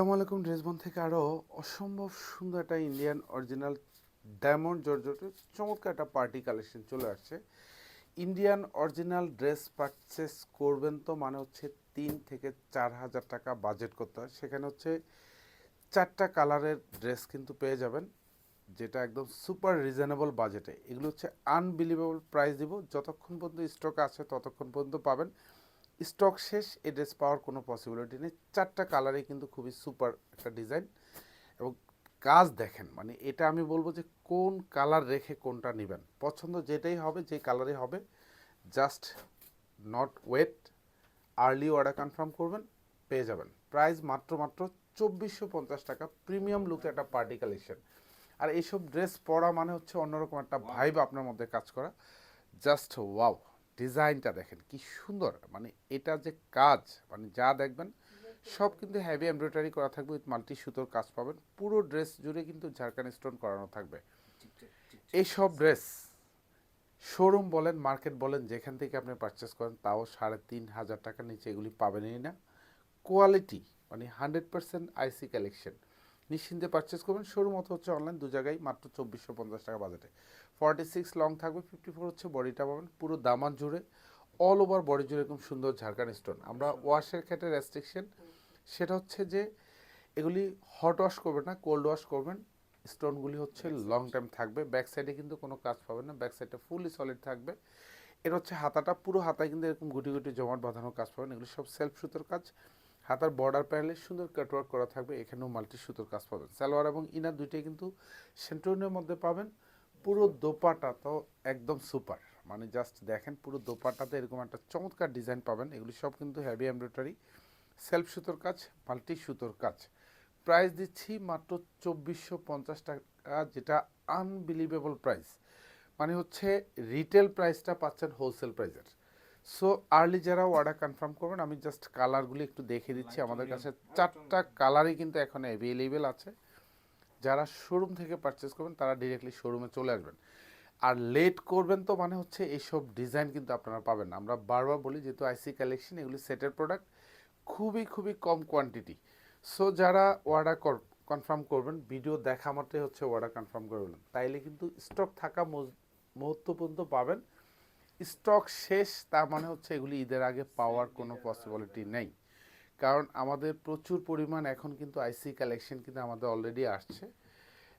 আসসালামু আলাইকুম, ড্রেসবন থেকে আরও অসম্ভব সুন্দর একটা ইন্ডিয়ান অরিজিনাল ডায়মন্ড জর্জটের চমৎকার একটা পার্টি কালেকশন চলে আসছে। ইন্ডিয়ান অরিজিনাল ড্রেস পারচেস করবেন তো মানে হচ্ছে তিন থেকে চার হাজার টাকা বাজেট করতে হয়। সেখানে হচ্ছে চারটা কালারের ড্রেস কিন্তু পেয়ে যাবেন, যেটা একদম সুপার রিজনেবল বাজেটে এগুলো হচ্ছে আনবিলিভেবল প্রাইস দিব, যতক্ষণ পর্যন্ত স্টক আছে ততক্ষণ পর্যন্ত পাবেন। স্টক শেষ এই ড্রেস পাওয়ার কোনো পসিবিলিটি নেই। চারটা কালারে কিন্তু খুবই সুপার একটা ডিজাইন এবং কাজ দেখেন মানে এটা আমি বলব যে কোন কালার রেখে কোনটা নেবেন। পছন্দ যেটাই হবে যে কালারই হবে just not wait early order confirm করবেন পেয়ে যাবেন। প্রাইস মাত্র মাত্র চব্বিশশো পঞ্চাশ টাকা প্রিমিয়াম লুকে একটা পার্টি কালেকশন আর এইসব ড্রেস পরা মানে হচ্ছে অন্যরকম একটা ভাইব আপনার মধ্যে কাজ করা। জাস্ট ওয়াও ডিজাইনটা দেখেন, কি সুন্দর। মানে এটা যে কাজ মানে যা দেখবেন, সব কিন্তু হেভি এমব্রয়ডারি করা থাকবে উইথ মাল্টি সুতোর কাজ পাবেন। পুরো ড্রেস জুড়ে কিন্তু ঝাড়খান স্টোন করানো থাকবে। এইসব ড্রেস শোরুম বলেন মার্কেট বলেন, যেখান থেকে আপনি পারচেস করেন, তাও সাড়ে তিন হাজার টাকার নিচে এগুলি পাবেনই না। কোয়ালিটি মানে হান্ড্রেড পার্সেন্ট আইসি কালেকশন নিশ্চিন্তে পারচেস করবেন। শোরুম অথবা হচ্ছে অনলাইন দু জায়গায় মাত্র চব্বিশশো পঞ্চাশ টাকা বাজেটে ফর্টি সিক্স লং থাকবে ফিফটি ফোর হচ্ছে বডিটা পাবেন পুরো দামান জুড়ে অল ওভার বডি জুড়ে এরকম সুন্দর ঝাড়খান স্টোন আমরা ওয়াশের ক্ষেত্রে রেস্ট্রিকশন সেটা হচ্ছে যে এগুলি হট ওয়াশ করবেন না কোল্ড ওয়াশ করবেন স্টোনগুলি হচ্ছে লং টাইম থাকবে ব্যাক সাইডে কিন্তু কোনো কাজ পাবেন না ব্যাক সাইডটা ফুলি সলিড থাকবে। এটা হচ্ছে হাতাটা পুরো হাতায় কিন্তু এরকম গুটি গুটি জমাট বাঁধানো কাজ পাবেন এগুলি সব সেলফ সুতোর কাজ। হাতার বর্ডার প্যানেলে সুন্দর কাটওয়ার্ক করা থাকবে এখানেও মাল্টি সুতোর কাজ পাবেন। সালোয়ার এবং ইনার দুইটাই কিন্তু সেন্টোনের মধ্যে পাবেন। পুরো দোপাটা তো একদম সুপার। মানে জাস্ট দেখেন পুরো দোপাটাতে এরকম একটা চমৎকার ডিজাইন পাবেন। এগুলি সব কিন্তু হেভি এমব্রয়ডারি সেলফ সুতোর কাজ মাল্টি সুতোর কাজ। প্রাইস দিচ্ছি মাত্র চব্বিশশো পঞ্চাশ টাকা যেটা আনবিলিভেবল প্রাইস মানে হচ্ছে রিটেল প্রাইসটা পাচ্ছেন হোলসেল প্রাইসের সো আর্লি যারা অর্ডার কনফার্ম করবেন আমি জাস্ট কালারগুলি একটু দেখে দিচ্ছি। আমাদের কাছে চারটা কালারই কিন্তু এখন অ্যাভেলেবেল আছে। যারা শোরুম থেকে পারচেস করবেন, তারা ডিরেক্টলি শোরুমে চলে আসবেন। আর লেট করবেন তো মানে হচ্ছে এইসব ডিজাইন কিন্তু আপনারা পাবেন না। আমরা বারবার বলি, যেহেতু আইসি কালেকশন এগুলি সেটের প্রোডাক্ট খুবই খুবই কম কোয়ান্টিটি সো যারা অর্ডার কনফার্ম করবেন ভিডিও দেখা মাত্রই হচ্ছে অর্ডার কনফার্ম করবেন তাইলে কিন্তু স্টক থাকা মুহূর্ত পর্যন্ত পাবেন। স্টক শেষ, তার মানে হচ্ছে এগুলি ঈদের আগে পাওয়ার কোনো পসিবিলিটি নেই। কারণ আমাদের প্রচুর পরিমাণ এখন কিন্তু আইসি কালেকশন কিন্তু আমাদের অলরেডি আসছে।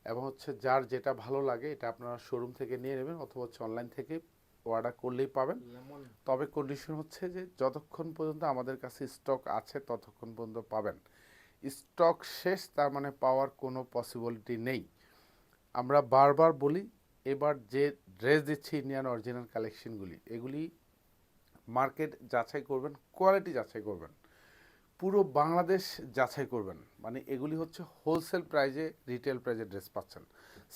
এবং হচ্ছে যার যেটা ভালো লাগে এটা আপনারা শোরুম থেকে নিয়ে নেবেন অথবা হচ্ছে অনলাইন থেকে অর্ডার করলেই পাবেন। তবে কন্ডিশন হচ্ছে যে যতক্ষণ পর্যন্ত আমাদের কাছে স্টক আছে ততক্ষণ পর্যন্ত পাবেন। স্টক শেষ তার মানে পাওয়ার কোনো পসিবিলিটি নেই। আমরা বারবার বলি এবার যে ড্রেস দিচ্ছি ইন্ডিয়ান অরিজিনাল কালেকশনগুলি এগুলি মার্কেট যাচাই করবেন কোয়ালিটি যাচাই করবেন। পুরো বাংলাদেশ যাচাই করবেন। মানে এগুলি হচ্ছে হোলসেল প্রাইজে রিটেল প্রাইজে ড্রেস পাচ্ছেন।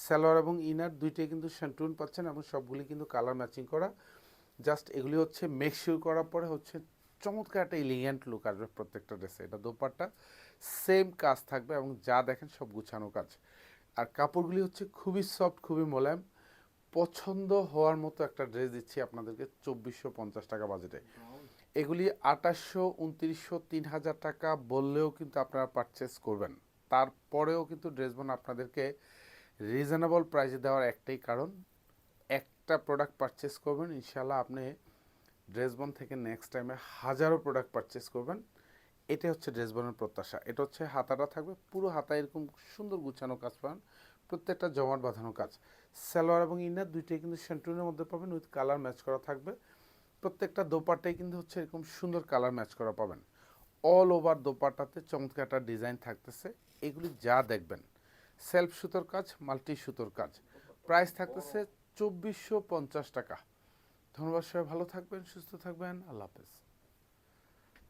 সালোয়ার এবং ইনার দুইটাই কিন্তু সেন্টুন পাচ্ছেন এবং সবগুলি কিন্তু কালার ম্যাচিং করা। জাস্ট এগুলি হচ্ছে মেকশিওর করার পরে হচ্ছে চমৎকার একটা এলিগেন্ট লুক আসবে প্রত্যেকটা ড্রেসে এটা দোপাট্টা সেম কাজ থাকবে এবং যা দেখেন সব গুছানো কাজ। আর কাপড়গুলি হচ্ছে খুবই সফট খুবই মোলায়েম। পছন্দ হওয়ার মতো একটা ড্রেস দিচ্ছি আপনাদেরকে, চব্বিশশো পঞ্চাশ টাকা বাজেটে এগুলি আঠাশশো, উনত্রিশশো, তিন হাজার টাকা বললেও কিন্তু আপনারা পারচেস করবেন। তারপরেও কিন্তু ড্রেস বোন আপনাদেরকে রিজনেবল প্রাইসে দেওয়ার একটাই কারণ, একটা প্রোডাক্ট পারচেস করবেন ইনশাল্লাহ আপনি ড্রেসবন থেকে নেক্সট টাইমে হাজারো প্রোডাক্ট পারচেস করবেন। এটা হচ্ছে ড্রেসবনের প্রত্যাশা। এটা হচ্ছে হাতাটা থাকবে, পুরো হাতা এরকম সুন্দর গুছানো কাজ পাবেন, প্রত্যেকটা জমাট বাঁধানো কাজ। সালোয়ার এবং ইনার দুইটাই কিন্তু সেন্টুনের মধ্যে পাবেন উইথ কালার ম্যাচ করা থাকবে। প্রত্যেকটা দোপাট্টাই কিন্তু হচ্ছে এরকম সুন্দর কালার ম্যাচ করা পাবেন। অল ওভার দোপাট্টাতে চমৎকার ডিজাইন থাকতেছে। এগুলি যা দেখবেন। সেলফ সুতোর কাজ মাল্টি সুতোর কাজ। প্রাইস থাকতেছে চব্বিশশো পঞ্চাশ টাকা। ধন্যবাদ সবাই, ভালো থাকবেন, সুস্থ থাকবেন। আল্লাহ হাফেজ।